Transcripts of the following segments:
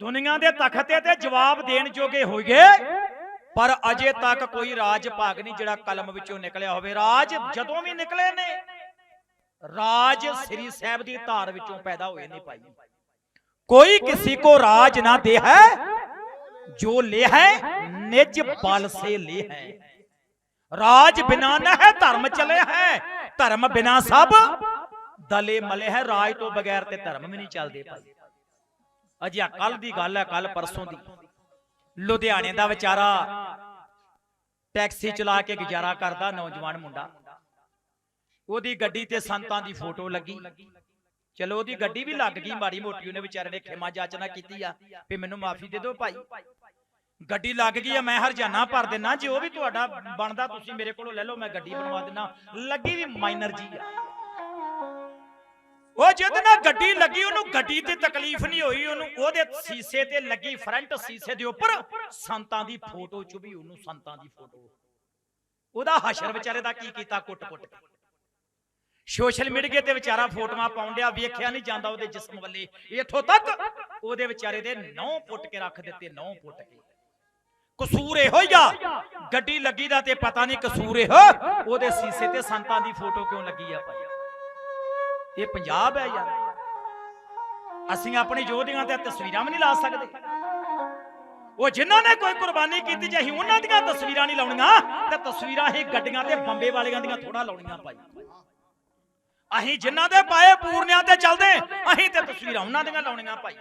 ਦੁਨੀਆ ਦੇ ਤਖਤੇ ਤੇ ਜਵਾਬ ਦੇਣ ਜੋਗੇ ਹੋ ਪਰ ਅਜੇ ਤੱਕ ਕੋਈ ਰਾਜ ਭਾਗ ਨਹੀਂ ਜਿਹੜਾ ਕਲਮ ਵਿੱਚੋਂ ਨਿਕਲਿਆ ਹੋਵੇ। ਰਾਜ ਜਦੋਂ ਵੀ ਨਿਕਲੇ ਨੇ, ਰਾਜ ਸ੍ਰੀ ਸਾਹਿਬ ਦੀ ਧਾਰ ਵਿੱਚੋਂ ਪੈਦਾ ਹੋਏ ਨੇ ਭਾਈ। ਕੋਈ ਕਿਸੇ ਕੋ ਰਾਜ ਨਾ ਦੇ ਹੈ ਜੋ ਲੇ ਹੈ ਨਿਜ ਬਲ ਸੇ ਲੈ ਹੈ ਰਾਜ ਬਿਨਾ ਨਾ ਹੈ, ਧਰਮ ਚਲੇ ਹੈ। ਧਰਮ ਬਿਨਾ ਸਭ ਦਲੇ ਮਲੇ ਹੈ। ਰਾਜ ਤੋਂ ਬਗੈਰ ਤੇ ਧਰਮ ਵੀ ਨਹੀਂ ਚੱਲਦੇ ਭਾਈ। ਅਜੇ ਕੱਲ ਦੀ ਗੱਲ ਹੈ ਕੱਲ ਪਰਸੋਂ ਦੀ। ਲੁਧਿਆਣੇ ਦਾ ਵਿਚਾਰਾ ਟੈਕਸੀ ਚਲਾ ਕੇ ਗੁਜ਼ਾਰਾ ਕਰਦਾ ਨੌਜਵਾਨ ਮੁੰਡਾ। ਉਹਦੀ ਗੱਡੀ ਤੇ ਸੰਤਾਂ ਦੀ ਫੋਟੋ ਲੱਗੀ। ਚਲੋ ਉਹਦੀ ਗੱਡੀ ਵੀ ਲੱਗ ਗਈ ਮਾੜੀ ਮੋਟੀ ਉਹਨੇ ਵਿਚਾਰੇ ਨੇ ਖਿਮਾ ਜਾਚਨਾ ਕੀਤੀ ਆ। ਵੀ ਮੈਨੂੰ ਮਾਫੀ ਦੇ ਦਿਓ ਭਾਈ। ਗੱਡੀ ਲੱਗ ਗਈ ਆ ਮੈਂ ਹਰਜਾਨਾ ਭਰ ਦੇਣਾ। ਜੇ ਉਹ ਵੀ ਤੁਹਾਡਾ ਬਣਦਾ ਤੁਸੀਂ ਮੇਰੇ ਕੋਲੋਂ ਲੈ ਲਓ ਮੈਂ ਗੱਡੀ ਬਣਵਾ ਦੇਣਾ ਲੱਗੀ ਵੀ ਮਾਈਨਰ ਜੀ ਆ। ਉਹ ਜਿਹਦੇ ਨਾਲ ਗੱਡੀ ਲੱਗੀ, ਉਹਨੂੰ ਗੱਡੀ ਤੇ ਤਕਲੀਫ ਨਹੀਂ ਹੋਈ, ਉਹਨੂੰ ਉਹਦੇ ਸੀਸੇ ਤੇ ਲੱਗੀ ਫਰੰਟ ਸੀਸੇ ਦੇ ਉੱਪਰ, ਸੰਤਾਂ ਦੀ ਫੋਟੋ ਚੁਬੀ ਉਹਨੂੰ ਸੰਤਾਂ ਦੀ ਫੋਟੋ ਉਹਦਾ ਹਸ਼ਰ ਵਿਚਾਰੇ ਦਾ ਕੀ ਕੀਤਾ ਕੁੱਟ-ਕੁੱਟ ਸੋਸ਼ਲ ਮੀਡੀਆ ਤੇ ਵਿਚਾਰਾ ਫੋਟੋਆਂ ਪਾਉਣ ਡਿਆ, ਵੇਖਿਆ ਨਹੀਂ ਜਾਂਦਾ ਉਹਦੇ ਜਿਸਮ ਵੱਲੇ। ਇੱਥੋਂ ਤੱਕ ਉਹਦੇ ਵਿਚਾਰੇ ਦੇ ਨੌ ਪੁੱਟ ਕੇ ਰੱਖ ਦਿੱਤੇ ਨੌ ਪੁੱਟ ਕੇ। ਕਸੂਰ ਇਹੋ ਹੀ ਆ। ਗੱਡੀ ਲੱਗੀ ਦਾ ਤੇ ਪਤਾ ਨਹੀਂ ਕਸੂਰ ਇਹੋ। ਉਹਦੇ ਸੀਸੇ ਤੇ ਸੰਤਾਂ ਦੀ ਫੋਟੋ ਕਿਉਂ ਲੱਗੀ ਆ ਭਾਈ? ਇਹ ਪੰਜਾਬ ਹੈ ਯਾਰ। ਅਸੀਂ ਆਪਣੀ ਯੋਧਿਆਂ ਤੇ ਤਸਵੀਰਾਂ ਵੀ ਨਹੀਂ ਲਾ ਸਕਦੇ। ਉਹ ਜਿਨ੍ਹਾਂ ਨੇ ਕੋਈ ਕੁਰਬਾਨੀ ਕੀਤੀ ਜੇ ਅਸੀਂ ਉਹਨਾਂ ਦੀਆਂ ਤਸਵੀਰਾਂ ਨਹੀਂ ਲਾਉਣੀਆਂ, ਤੇ ਤਸਵੀਰਾਂ ਹੀ ਗੱਡੀਆਂ ਤੇ ਬੰਬੇ ਵਾਲਿਆਂ ਦੀਆਂ ਥੋੜਾ ਲਾਉਣੀਆਂ ਭਾਈ। ਅਸੀਂ ਜਿਨ੍ਹਾਂ ਦੇ ਪਾਏ ਪੂਰਨਿਆਂ ਤੇ ਚੱਲਦੇ, ਅਸੀਂ ਤੇ ਤਸਵੀਰਾਂ ਉਹਨਾਂ ਦੀਆਂ ਲਾਉਣੀਆਂ ਭਾਈ।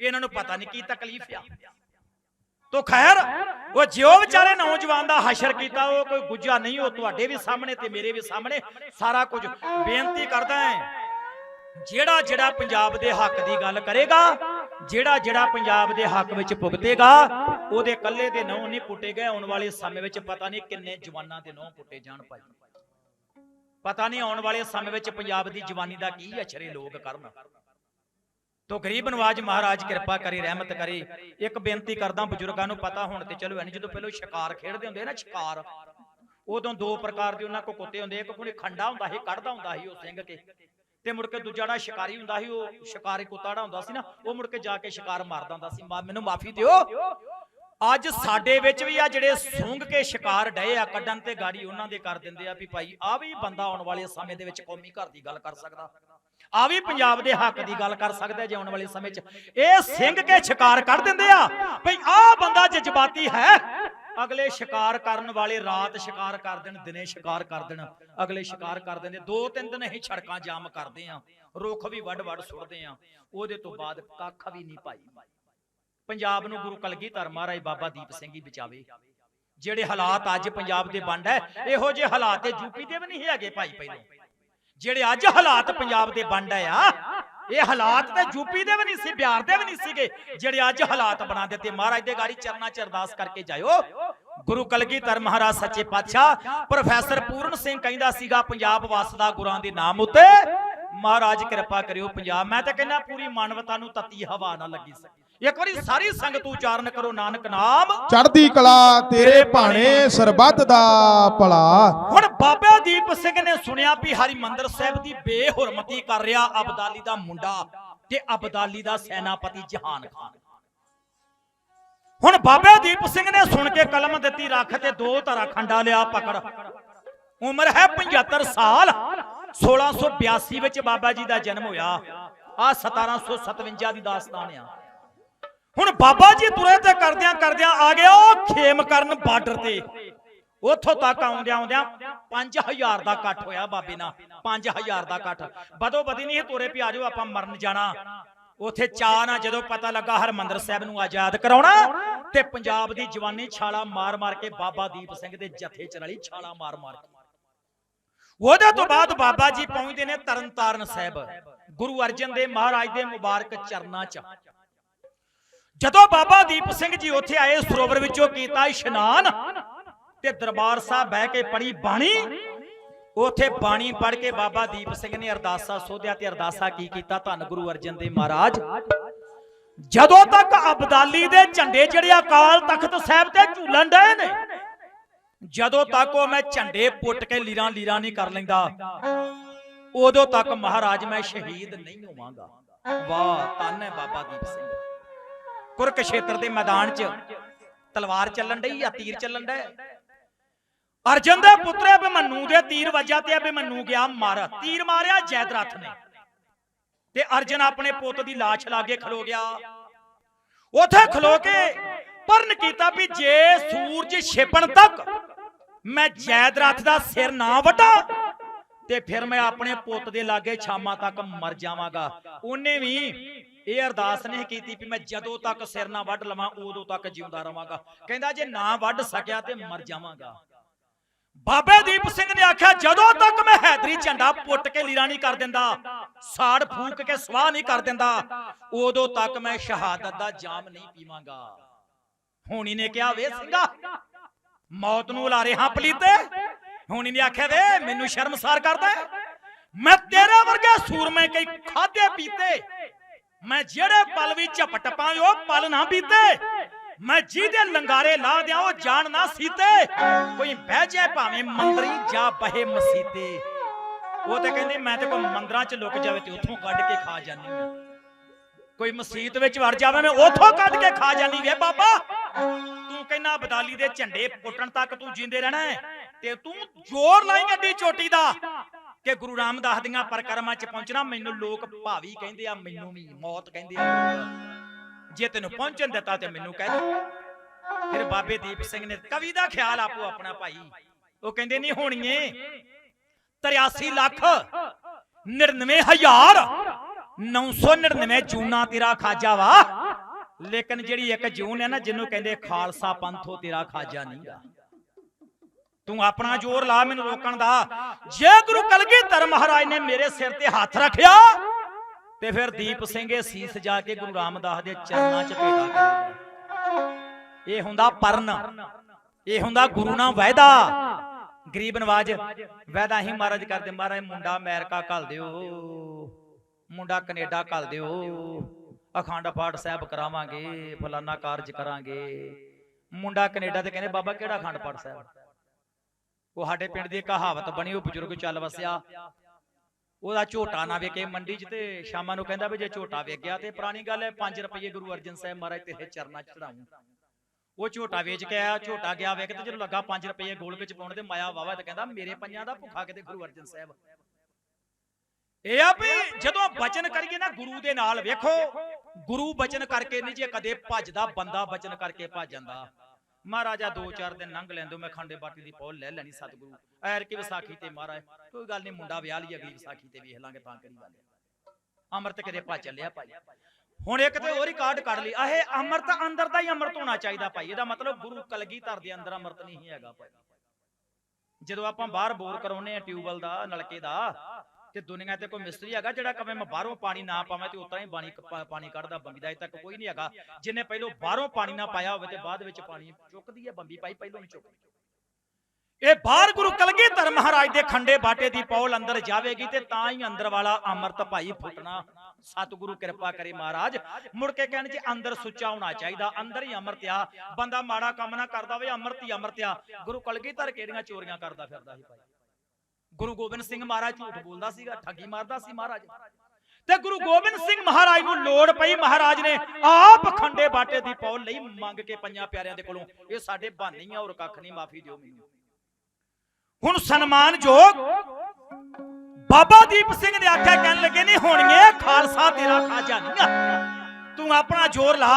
ਇਹਨਾਂ ਨੂੰ ਪਤਾ ਨਹੀਂ ਕੀ ਤਕਲੀਫ ਆ। ਤੋ ਖੈਰ, ਉਹ ਜਿਉ ਵਿਚਾਰੇ ਨੌਜਵਾਨ ਦਾ ਹਸ਼ਰ ਕੀਤਾ, ਉਹ ਕੋਈ ਗੁੱਜਾ ਨਹੀਂ, ਉਹ ਤੁਹਾਡੇ ਵੀ ਸਾਹਮਣੇ ਤੇ ਮੇਰੇ ਵੀ ਸਾਹਮਣੇ, ਸਾਰਾ ਕੁਝ ਬੇਨਤੀ ਕਰਦਾ ਹੈ। ਜਿਹੜਾ ਜਿਹੜਾ ਪੰਜਾਬ ਦੇ ਹੱਕ ਦੀ ਗੱਲ ਕਰੇਗਾ, ਜਿਹੜਾ ਜਿਹੜਾ ਪੰਜਾਬ ਦੇ ਹੱਕ ਵਿੱਚ ਭੁਗਤੇਗਾ, ਉਹਦੇ ਕੱਲੇ ਦੇ ਨਾਂ ਨਹੀਂ ਪੁੱਟੇ ਗਏ, ਆਉਣ ਵਾਲੇ ਸਮੇਂ ਵਿੱਚ ਪਤਾ ਨਹੀਂ ਕਿੰਨੇ ਜਵਾਨਾਂ ਦੇ ਨਾਂ ਪੁੱਟੇ ਜਾਣ ਭਾਈ। ਪਤਾ ਨਹੀਂ ਆਉਣ ਵਾਲੇ ਸਮੇਂ ਵਿੱਚ ਪੰਜਾਬ ਦੀ ਜਵਾਨੀ ਦਾ ਕੀ ਅਛਰੇ ਲੋਕ ਕਰਨ। ਤੋ ਗਰੀਬ ਨਵਾਜ ਮਹਾਰਾਜ ਕਿਰਪਾ ਕਰੇ, ਰਹਿਮਤ ਕਰੇ। ਇੱਕ ਬੇਨਤੀ ਕਰਦਾ ਬਜ਼ੁਰਗਾਂ ਨੂੰ, ਪਤਾ ਹੁਣ ਤੇ ਚਲੋ ਐਨ ਜਦੋਂ ਪਹਿਲਾਂ ਸ਼ਿਕਾਰ ਖੇਡਦੇ ਹੁੰਦੇ ਨਾ, ਸ਼ਿਕਾਰ, ਉਦੋਂ ਦੋ ਪ੍ਰਕਾਰ ਦੇ ਉਹਨਾਂ ਕੋ ਕੁੱਤੇ ਹੁੰਦੇ ਇੱਕ ਕੋਨੇ ਖੰਡਾ ਹੁੰਦਾ ਸੀ, ਕੱਢਦਾ ਹੁੰਦਾ ਸੀ ਉਹ ਸਿੰਘ ਕੇ। ਤੇ ਮੁੜ ਕੇ ਦੂਜਾ ਜਿਹੜਾ ਸ਼ਿਕਾਰੀ ਹੁੰਦਾ ਸੀ, ਉਹ ਸ਼ਿਕਾਰੀ ਕੁੱਤਾ ਹੁੰਦਾ ਸੀ ਨਾ, ਉਹ ਮੁੜ ਕੇ ਜਾ ਕੇ ਸ਼ਿਕਾਰ ਮਾਰਦਾ ਹੁੰਦਾ ਸੀ। ਮੈਨੂੰ ਮਾਫੀ ਦਿਓ। ਅੱਜ ਸਾਡੇ ਵਿੱਚ ਵੀ ਆ ਜਿਹੜੇ ਸੁੰਘ ਕੇ ਸ਼ਿਕਾਰ ਡਏ ਆ, ਕੱਢਣ ਤੇ ਗਾੜੀ ਉਹਨਾਂ ਦੇ ਕਰ ਦਿੰਦੇ ਆ ਵੀ ਭਾਈ, ਆ ਵੀ ਬੰਦਾ ਆਉਣ ਵਾਲੇ ਸਮੇਂ ਦੇ ਵਿੱਚ ਕੌਮੀ ਘਰ ਦੀ ਗੱਲ ਕਰ ਸਕਦਾ। ਆ ਵੀ ਪੰਜਾਬ ਦੇ ਹੱਕ ਦੀ ਗੱਲ ਕਰ ਸਕਦਾ ਜੇ ਆਉਣ ਵਾਲੇ ਸਮੇਂ 'ਚ। ਇਹ ਸਿੰਘ ਕੇ ਸ਼ਿਕਾਰ ਕੱਢ ਦਿੰਦੇ ਆ। ਭਈ ਆ ਬੰਦਾ ਜਜ਼ਬਾਤੀ ਹੈ। ਅਗਲੇ ਸ਼ਿਕਾਰ ਕਰਨ ਵਾਲੇ ਰਾਤ ਸ਼ਿਕਾਰ ਕਰ ਦੇਣ, ਦਿਨੇ ਸ਼ਿਕਾਰ ਕਰ ਦੇਣ, ਅਗਲੇ ਸ਼ਿਕਾਰ ਕਰ ਦਿੰਦੇ, ਦੋ ਤਿੰਨ ਦਿਨ ਅਸੀਂ ਸੜਕਾਂ ਜਾਮ ਕਰਦੇ ਆ ਰੁੱਖ ਵੀ ਵੱਡ ਵੱਡ ਸੁੱਟਦੇ ਆ ਉਹਦੇ ਤੋਂ ਬਾਅਦ ਕੱਖ ਵੀ ਨਹੀਂ ਪਾਈ ਪੰਜਾਬ ਨੂੰ ਗੁਰੂ ਕਲਗੀਧਰ ਮਹਾਰਾਜ ਬਾਬਾ ਦੀਪ ਸਿੰਘ ਹੀ ਬਚਾਵੇ। ਜਿਹੜੇ ਹਾਲਾਤ ਅੱਜ ਪੰਜਾਬ ਦੇ ਬੰਡ ਹੈ, ਇਹੋ ਜਿਹੇ ਹਾਲਾਤ ਤੇ ਯੂਪੀ ਦੇ ਵੀ ਨਹੀਂ ਹੈਗੇ ਭਾਈ ਪਹਿਲੋਂ। ਜਿਹੜੇ ਅੱਜ ਹਾਲਾਤ ਪੰਜਾਬ ਦੇ ਬੰਡ ਆ ਇਹ ਹਾਲਾਤ ਤੇ ਯੂਪੀ ਦੇ ਵੀ ਨਹੀਂ ਸੀ ਬਿਹਾਰ ਦੇ ਵੀ ਨਹੀਂ ਸੀਗੇ ਜਿਹੜੇ ਅੱਜ ਹਾਲਾਤ ਬਣਾ ਦਿੱਤੇ। ਮਹਾਰਾਜ ਦੇ ਗਾੜੀ ਚਰਨਾ ਚ ਅਰਦਾਸ ਕਰਕੇ ਜਾਇਓ। ਗੁਰੂ ਕਲਗੀਧਰ ਮਹਾਰਾਜ ਸੱਚੇ ਪਾਤਸ਼ਾਹ ਪ੍ਰੋਫੈਸਰ ਪੂਰਨ ਸਿੰਘ ਕਹਿੰਦਾ ਸੀਗਾ ਪੰਜਾਬ ਵਸਦਾ ਗੁਰਾਂ ਦੇ ਨਾਮ ਉੱਤੇ। ਮਹਾਰਾਜ ਕਿਰਪਾ ਕਰਿਓ ਪੰਜਾਬ। ਮੈਂ ਤਾਂ ਕਹਿੰਦਾ ਪੂਰੀ ਮਾਨਵਤਾ ਨੂੰ ਤਤੀ ਹਵਾ ਨਾ ਲੱਗੀ ਸਕੇ। ਇੱਕ ਵਾਰੀ ਸਾਰੀ ਸੰਗਤ ਉਚਾਰਨ ਕਰੋ ਨਾਨਕ ਨਾਮ। ਚੜ੍ਹਦੀ ਕਲਾ ਤੇਰੇ ਭਾਣੇ ਸਰਬੱਤ ਦਾ ਭਲਾ। ਹੁਣ ਬਾਬਾ ਦੀਪ ਸਿੰਘ ਨੇ ਸੁਣਿਆ ਵੀ ਹਰਿਮੰਦਰ ਸਾਹਿਬ ਦੀ ਬੇਹੁਰਮਤੀ ਕਰ ਰਿਹਾ ਅਬਦਾਲੀ ਦਾ ਮੁੰਡਾ ਤੇ ਅਬਦਾਲੀ ਦਾ ਸੈਨਾਪਤੀ ਜਹਾਨ ਖਾਨ। ਹੁਣ ਬਾਬਾ ਦੀਪ ਸਿੰਘ ਨੇ ਸੁਣ ਕੇ ਕਲਮ ਦਿੱਤੀ, ਰੱਖ ਤੇ ਦੋ ਧਰਾ ਖੰਡਾ ਲਿਆ ਪਕੜ। ਉਮਰ ਹੈ 75 ਸਾਲ 1682 ਵਿੱਚ ਬਾਬਾ ਜੀ ਦਾ ਜਨਮ ਹੋਇਆ। ਆ 1757 ਦੀ ਦਾਸਤਾਨ ਆ। ਹੁਣ ਬਾਬਾ ਜੀ ਤੁਰੇ ਤੇ ਕਰਦਿਆਂ ਕਰਦਿਆਂ ਆ ਗਿਆ ਉਹ ਖੇਮ ਕਰਨ ਬਾਰਡਰ ਤੇ। ਉੱਥੋਂ ਤੱਕ ਆਉਂਦਿਆਂ ਆਉਂਦਿਆਂ 5000 ਦਾ ਇਕੱਠ ਹੋਇਆ ਬਾਬੇ ਨਾਲ 5000 ਦਾ ਇਕੱਠ। ਬਦੋ ਬਦੀ ਨਹੀਂ ਤੋਰੇ ਵੀ ਆਜੋ, ਆਪਾਂ ਮਰਨ ਜਾਣਾ। ਉਥੇ ਚਾਹ ਨਾ ਜਦੋਂ ਪਤਾ ਲੱਗਾ ਹਰਮੰਦਰ ਸਾਹਿਬ ਨੂੰ ਆਜ਼ਾਦ ਕਰਾਉਣਾ, ਤੇ ਪੰਜਾਬ ਦੀ ਜਵਾਨੀ ਛਾਲਾ ਮਾਰ ਮਾਰ ਕੇ ਬਾਬਾ ਦੀਪ ਸਿੰਘ ਦੇ ਜਥੇ ਚ ਰਲੀ ਛਾਲਾ ਮਾਰ ਮਾਰ ਕੇ। ਉਹਦੇ ਤੋਂ ਬਾਅਦ ਬਾਬਾ ਜੀ ਪਹੁੰਚਦੇ ਨੇ ਤਰਨਤਾਰਨ ਸਾਹਿਬ, ਗੁਰੂ ਅਰਜਨ ਦੇਵ ਮਹਾਰਾਜ ਦੇ ਮੁਬਾਰਕ ਚਰਨਾਂ 'ਚ। ਜਦੋਂ ਬਾਬਾ ਦੀਪ ਸਿੰਘ ਜੀ ਉੱਥੇ ਆਏ, ਸਰੋਵਰ ਵਿੱਚੋਂ ਕੀਤਾ ਇਸ਼ਨਾਨ ਤੇ ਦਰਬਾਰ ਸਾਹਿਬ ਬਹਿ ਕੇ ਪੜੀ ਬਾਣੀ। ਉੱਥੇ ਬਾਣੀ ਪੜ ਕੇ ਬਾਬਾ ਦੀਪ ਸਿੰਘ ਨੇ ਅਰਦਾਸਾ ਸੋਧਿਆ ਤੇ ਅਰਦਾਸਾ ਕੀ ਕੀਤਾ? ਧੰਨ ਗੁਰੂ ਅਰਜਨ ਦੇਵ ਮਹਾਰਾਜ। ਜਦੋਂ ਤੱਕ ਅਬਦਾਲੀ ਦੇ ਝੰਡੇ ਜਿਹੜੇ ਅਕਾਲ ਤਖਤ ਸਾਹਿਬ ਤੇ ਝੂਲਣ ਡਏ ਨੇ, ਜਦੋਂ ਤੱਕ ਉਹ ਮੈਂ ਝੰਡੇ ਪੁੱਟ ਕੇ ਲੀਰਾਂ ਲੀਰਾਂ ਨਹੀਂ ਕਰ ਲੈਂਦਾ, ਉਦੋਂ ਤੱਕ ਮਹਾਰਾਜ ਮੈਂ ਸ਼ਹੀਦ ਨਹੀਂ ਹੋਵਾਂਗਾ। ਵਾਹ, ਧੰਨ ਹੈ ਬਾਬਾ ਦੀਪ ਸਿੰਘ। ਕੁਰਕਸ਼ੇਤਰ ਦੇ ਮੈਦਾਨ 'ਚ ਤਲਵਾਰ ਚੱਲਣ ਡਈ ਆ, ਤੀਰ ਚੱਲਣ ਡੈ ਅਰਜਨ ਦੇ ਪੁੱਤਰੇ ਅਭਿਮਨੂ ਦੇ ਤੀਰ ਵੱਜਿਆ ਤੇ ਅਭਿਮਨੂ ਗਿਆ ਮਾਰ। ਤੀਰ ਮਾਰਿਆ ਜੈਦਰਥ ਨੇ। ਤੇ ਅਰਜਨ ਆਪਣੇ ਪੁੱਤ ਦੀ ਲਾਸ਼ ਲਾਗੇ ਖਲੋ ਗਿਆ। ਉਥੇ ਖਲੋ ਕੇ ਪਰਨ ਕੀਤਾ ਵੀ ਜੇ ਸੂਰਜ ਛਿਪਣ ਤੱਕ ਮੈਂ ਜੈਦਰਥ ਦਾ ਸਿਰ ਨਾ ਵਟਾਂ, ਤੇ ਫਿਰ ਮੈਂ ਆਪਣੇ ਪੁੱਤ ਦੇ ਲਾਗੇ ਸ਼ਾਮਾਂ ਤੱਕ ਮਰ ਜਾਵਾਂਗਾ। ਉਹਨੇ ਵੀ ਇਹ ਅਰਦਾਸ ਨਹੀਂ ਕੀਤੀ ਵੀ ਮੈਂ ਜਦੋਂ ਤੱਕ ਸਿਰ ਨਾ ਵੱਢ ਲਵਾਂ, ਉਦੋਂ ਤੱਕ ਜਿਉਂਦਾ ਰਵਾਂਗਾ। ਕਹਿੰਦਾ ਜੇ ਨਾ ਵੱਢ ਸਕਿਆ ਤੇ ਮਰ ਜਾਵਾਂਗਾ। ਬਾਬੇ ਦੀਪ ਸਿੰਘ ਨੇ ਆਖਿਆ, ਜਦੋਂ ਤੱਕ ਮੈਂ ਹੈਦਰੀ ਝੰਡਾ ਪੁੱਟ ਕੇ ਲੀਰਾ ਨਹੀਂ ਕਰ ਦਿੰਦਾ, ਸਾੜ ਫੂਕ ਕੇ ਸਵਾਹ ਨਹੀਂ ਕਰ ਦਿੰਦਾ, ਉਦੋਂ ਤੱਕ ਮੈਂ ਸ਼ਹਾਦਤ ਦਾ ਜਾਮ ਨਹੀਂ ਪੀਵਾਂਗਾ। ਹੋਣੀ ਨੇ ਕਿਹਾ, ਵੇ ਸਿੰਘਾ, ਮੌਤ ਨੂੰ ਲਾ ਹਾਂ ਪਲੀਤੇ? ਹੋਣੀ ਨੇ ਆਖਿਆ, ਵੇ, ਮੈਨੂੰ ਸ਼ਰਮਸਾਰ ਕਰਦਾ ਮੈਂ ਤੇਰੇ ਵਰਗੇ ਸੂਰਮੇ ਕਈ ਖਾਦੇ ਪੀਤੇ। ਮੈਂ ਜਿਹੜੇ ਪਲ ਵੀ ਝਪਟ ਪਾਂ ਉਹ ਪਲ ਨਾ ਪੀਤੇ ਮੈਂ ਜਿਹਦੇ ਲੰਗਾਰੇ ਲਾ ਦਿਆਂ, ਉਹ ਜਾਣ ਨਾ ਸੀਤੇ। ਕੋਈ ਬਹਿ ਜਾਏ ਭਾਵੇਂ ਮੰਦਰੀ ਜਾਂ ਬਹੇ ਮਸੀਤੇ। ਉਹ ਤੇ ਕਹਿੰਦੀ, ਮੈਂ ਤੇ ਕੋਈ ਮੰਦਰਾਂ 'ਚ ਲੁਕ ਜਾਵੇ ਤੇ ਉੱਥੋਂ ਕੱਢ ਕੇ ਖਾ ਜਾਨੀ ਆ ਕੋਈ ਮਸਜਿਦ ਵਿੱਚ ਵੜ ਜਾਵੇ, ਮੈਂ ਉੱਥੋਂ ਕੱਢ ਕੇ ਖਾ ਜਾਨੀ ਵੇ ਬਾਬਾ, ਤੂੰ ਕਹਿੰਦਾ ਬਦਾਲੀ ਦੇ ਝੰਡੇ ਪੁੱਟਣ ਤੱਕ ਤੂੰ ਜਿੰਦੇ ਰਹਿਣਾ ਹੈ ਤੇ ਤੂੰ ਜ਼ੋਰ ਲਾਈ ਗੱਡੀ ਚੋਟੀ ਦਾ ਕਿ ਗੁਰੂ ਰਾਮਦਾਸ ਦੀਆਂ ਪਰਕਰਮਾਂ 'ਚ ਪਹੁੰਚਣਾ। ਮੈਨੂੰ ਲੋਕ ਭਾਵੀ ਕਹਿੰਦੇ ਆ, ਮੈਨੂੰ ਵੀ ਮੌਤ ਕਹਿੰਦੇ ਆ। ਜੇ ਤੈਨੂੰ ਪਹੁੰਚਣ ਦਿੱਤਾ ਤੇ ਮੈਨੂੰ ਕਹਿ ਦੇ। ਫਿਰ ਬਾਬੇ ਦੀਪ ਸਿੰਘ ਨੇ ਕਵੀ ਦਾ ਖਿਆਲ ਆਪੋ ਆਪਣਾ ਭਾਈ ਉਹ ਕਹਿੰਦੇ, ਨਹੀਂ ਹੋਣੀਏ। 83 ਲੱਖ 99 999 ਜੂਨਾ ਤੇਰਾ ਖਾਜਾ ਵਾ। ਲੇਕਿਨ ਜਿਹੜੀ ਇੱਕ ਜੂਨ ਹੈ ਨਾ, ਜਿਹਨੂੰ ਕਹਿੰਦੇ ਖਾਲਸਾ ਪੰਥੋ ਤੇਰਾ ਖਾਜਾ ਨਹੀਂਗਾ ਤੂੰ ਆਪਣਾ ਜ਼ੋਰ ਲਾ, ਮੈਨੂੰ ਰੋਕਣ ਦਾ। ਜੇ ਗੁਰੂ ਕਲਗੀਧਰ ਮਹਾਰਾਜ ਨੇ ਮੇਰੇ ਸਿਰ ਤੇ ਹੱਥ ਰੱਖਿਆ ਤੇ ਫਿਰ ਦੀਪ ਸਿੰਘ ਇਹ ਸੀਸ ਜਾ ਕੇ ਗੁਰੂ ਰਾਮਦਾਸ ਦੇ ਚਰਨਾਂ 'ਚ ਭੇਟਾ ਕਰੇਗਾ ਇਹ ਹੁੰਦਾ ਪਰਨ। ਇਹ ਹੁੰਦਾ ਗੁਰੂ ਨਾਲ ਵਾਅਦਾ। ਗਰੀਬ ਨਵਾਜ ਵਾਅਦਾ ਹੀ ਮਹਾਰਾਜ ਕਰਦੇ ਮਹਾਰਾਜ ਮੁੰਡਾ ਅਮਰੀਕਾ ਘੱਲ ਦਿਓ। ਮੁੰਡਾ ਕੈਨੇਡਾ ਘੱਲ ਦਿਓ। ਅਖੰਡ ਪਾਠ ਸਾਹਿਬ ਕਰਾਵਾਂਗੇ ਫਲਾਨਾ ਕਾਰਜ ਕਰਾਂਗੇ। ਮੁੰਡਾ ਕੈਨੇਡਾ ਤੇ ਕਹਿੰਦੇ ਬਾਬਾ ਕਿਹੜਾ ਅਖੰਡ ਪਾਠ ਸਾਹਿਬ? ਉਹ ਸਾਡੇ ਪਿੰਡ ਦੀ ਕਹਾਵਤ ਬਣੀ ਉਹ ਬਜ਼ੁਰਗ ਚੱਲ ਵਸਿਆ। ਉਹਦਾ ਝੋਟਾ ਨਾ ਵੇਕੇ ਮੰਡੀ 'ਚ ਤੇ ਸ਼ਾਮਾਂ ਨੂੰ ਕਹਿੰਦਾ ਵੀ ਜੇ ਝੋਟਾ ਵੇਚ ਗਿਆ ਤੇ ਪੁਰਾਣੀ ਗੱਲ ਹੈ 5 ਰੁਪਏ ਗੁਰੂ ਅਰਜਨ ਸਾਹਿਬ ਮਹਾਰਾਜ ਤੇਰੇ ਚਰਨਾਂ 'ਚ ਚੜਾਉਂ ਉਹ ਝੋਟਾ ਵੇਚ ਕੇ ਆਇਆ ਝੋਟਾ ਗਿਆ ਵੇਖ ਤੇ ਜਦੋਂ ਲੱਗਾ 5 ਰੁਪਏ ਗੋਲ ਵਿੱਚ ਪਾਉਣ ਤੇ ਮਾਇਆ ਵਾਵਾ ਤੇ ਕਹਿੰਦਾ ਮੇਰੇ ਪੰਜਾਂ ਦਾ ਭੁੱਖਾ ਕਿਤੇ ਗੁਰੂ ਅਰਜਨ ਸਾਹਿਬ। ਇਹ ਆ ਵੀ ਜਦੋਂ ਬਚਨ ਕਰੀਏ ਨਾ ਗੁਰੂ ਦੇ ਨਾਲ ਵੇਖੋ ਗੁਰੂ ਬਚਨ ਕਰਕੇ ਨਹੀਂ ਜੇ ਕਦੇ ਭੱਜਦਾ ਬੰਦਾ ਬਚਨ ਕਰਕੇ ਭੱਜ ਜਾਂਦਾ। ਮਹਾਰਾਜਾ ਦੋ ਚਾਰ ਦਿਨ ਲੰਘ ਲੈਂਦੋ ਮੈਂ ਖੰਡੇ ਬਾਟੀ ਦੀ ਪੌਲ ਲੈ ਲੈਣੀ ਸਤਿਗੁਰੂ। ਐਰ ਕੀ ਵਿਸਾਖੀ ਤੇ ਮਹਾਰਾਜ ਕੋਈ ਗੱਲ ਨਹੀਂ ਮੁੰਡਾ ਵਿਆਹ ਲਈ ਅਗਲੀ ਵਿਸਾਖੀ ਤੇ ਵੇਖ ਲਾਂਗੇ ਤਾਂ ਕਰੀ ਗੱਲ ਅੰਮ੍ਰਿਤ ਕਿਤੇ ਭੱਜ ਚੱਲਿਆ ਭਾਈ? ਹੁਣ ਇੱਕ ਤੇ ਹੋਰ ਹੀ ਕਾਰਡ ਕੱਢ ਲਈ। ਆਹੇ ਅੰਮ੍ਰਿਤ ਅੰਦਰ ਦਾ ਹੀ ਅੰਮ੍ਰਿਤ ਹੋਣਾ ਚਾਹੀਦਾ ਭਾਈ। ਇਹਦਾ ਮਤਲਬ ਗੁਰੂ ਕਲਗੀਧਰ ਦੇ ਅੰਦਰ ਅੰਮ੍ਰਿਤ ਨਹੀਂ ਹੈਗਾ ਭਾਈ। ਜਦੋਂ ਆਪਾਂ ਬਾਹਰ ਬੋਰ ਕਰਾਉਨੇ ਆ ਟਿਊਬਲ ਦਾ ਨਲਕੇ ਦਾ ਤੇ ਦੁਨੀਆ ਤੇ ਕੋਈ ਮਿਸਤਰੀ ਹੈਗਾ ਜਿਹੜਾ ਕਵੇ ਮੈਂ ਬਾਹਰੋਂ ਪਾਣੀ ਨਾ ਪਾਵਾਂ ਤੇ ਉਤਰਾ ਹੀ ਪਾਣੀ ਪਾਣੀ ਕੱਢਦਾ, ਬੰਬੀ ਦਾ ਅਜੇ ਤੱਕ ਕੋਈ ਨਹੀਂ ਹੈਗਾ। ਜਿਹਨੇ ਪਹਿਲੋਂ ਬਾਹਰੋਂ ਪਾਣੀ ਨਾ ਪਾਇਆ ਹੋਵੇ ਤੇ ਬਾਅਦ ਵਿੱਚ ਪਾਣੀ ਚੁੱਕਦੀ ਹੈ, ਬੰਬੀ ਪਾਈ ਪਹਿਲੋਂ ਨਹੀਂ ਚੁੱਕਦੀ ਇਹ ਬਾਹਰ ਗੁਰੂ ਕਲਗੀਧਰ ਮਹਾਰਾਜ ਦੇ ਖੰਡੇ ਬਾਟੇ ਦੀ ਪੌਲ ਅੰਦਰ ਜਾਵੇਗੀ ਤੇ ਤਾਂ ਹੀ ਅੰਦਰ ਵਾਲਾ ਅੰਮ੍ਰਿਤ ਭਾਈ ਫੁੱਟਣਾ। ਸਤਿਗੁਰੂ ਕਿਰਪਾ ਕਰੇ ਮਹਾਰਾਜ। ਮੁੜ ਕੇ ਕਹਿਣ ਜੀ ਅੰਦਰ ਸੁੱਚਾ ਹੋਣਾ ਚਾਹੀਦਾ, ਅੰਦਰ ਹੀ ਅੰਮ੍ਰਿਤ ਆ। ਬੰਦਾ ਮਾੜਾ ਕੰਮ ਨਾ ਕਰਦਾ ਹੋਵੇ, ਅੰਮ੍ਰਿਤ ਹੀ ਅੰਮ੍ਰਿਤ ਆ। ਗੁਰੂ ਕਲਗੀਧਰ ਕਿਹੜੀਆਂ ਚੋਰੀਆਂ ਕਰਦਾ ਫਿਰਦਾ ਸੀ ਭਾਈ? ਗੁਰੂ ਗੋਬਿੰਦ ਸਿੰਘ ਮਹਾਰਾਜ ਝੂਠ ਬੋਲਦਾ ਸੀਗਾ ਠੱਗੀ ਮਾਰਦਾ ਸੀ ਮਹਾਰਾਜ। ਤੇ ਗੁਰੂ ਗੋਬਿੰਦ ਸਿੰਘ ਮਹਾਰਾਜ ਨੂੰ ਲੋੜ ਪਈ ਮਹਾਰਾਜ ਨੇ ਆਪ ਖੰਡੇ ਬਾਟੇ ਦੀ ਪੌਲ ਲਈ ਮੰਗ ਕੇ ਪੰਜਾਂ ਪਿਆਰਿਆਂ ਦੇ ਕੋਲੋਂ ਇਹ ਸਾਡੇ ਬਹਾਨੇ ਆ ਔਰ ਕੱਖ ਨਹੀਂ ਮਾਫੀ ਦਿਓ ਮੈਨੂੰ। ਹੁਣ ਸਨਮਾਨਯੋਗ ਬਾਬਾ ਦੀਪ ਸਿੰਘ ਨੇ ਆਖਿਆ ਕਹਿਣ ਲੱਗੇ ਨਹੀਂ ਹੋਣਗੇ ਖਾਲਸਾ ਤੇਰਾ ਖਾਜਾ ਨਹੀਂ ਆ ਤੂੰ ਆਪਣਾ ਜ਼ੋਰ ਲਾ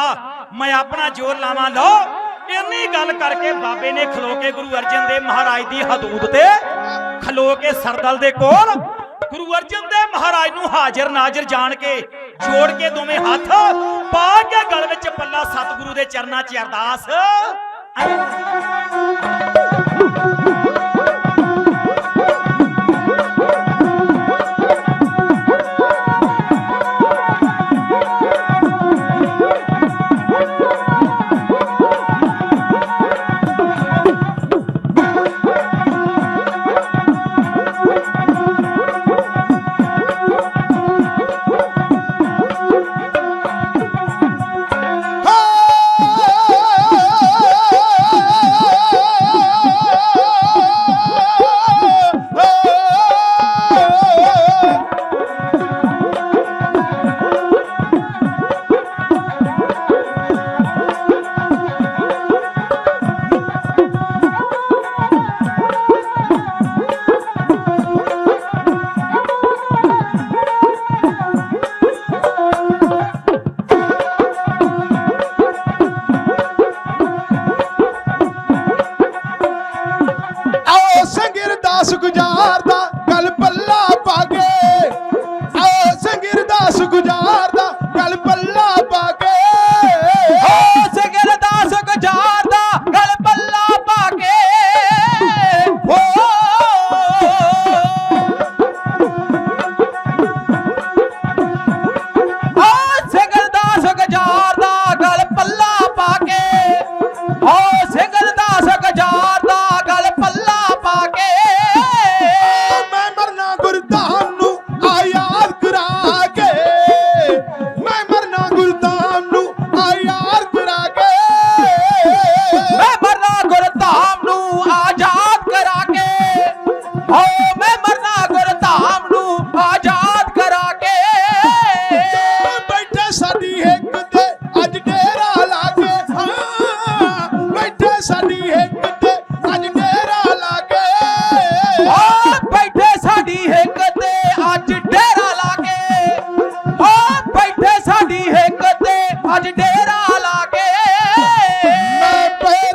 ਮੈਂ ਆਪਣਾ ਜ਼ੋਰ ਲਾਵਾਂ। ਲੋ ਇੰਨੀ ਗੱਲ ਕਰਕੇ ਬਾਬੇ ਨੇ ਖਲੋ ਕੇ ਗੁਰੂ ਅਰਜਨ ਦੇਵ ਮਹਾਰਾਜ ਦੀ ਹਦੂਦ ਤੇ ਖਲੋ ਕੇ ਸਰਦਲ ਦੇ ਕੋਲ ਗੁਰੂ ਅਰਜਨ ਦੇਵ ਮਹਾਰਾਜ ਨੂੰ ਹਾਜ਼ਰ ਨਾਜ਼ਰ ਜਾਣ ਕੇ ਜੋੜ ਕੇ ਦੋਵੇਂ ਹੱਥ ਪਾ ਕੇ ਗਲ ਵਿੱਚ ਪੱਲਾ ਸਤਿਗੁਰੂ ਦੇ ਚਰਨਾਂ 'ਚ ਅਰਦਾਸ।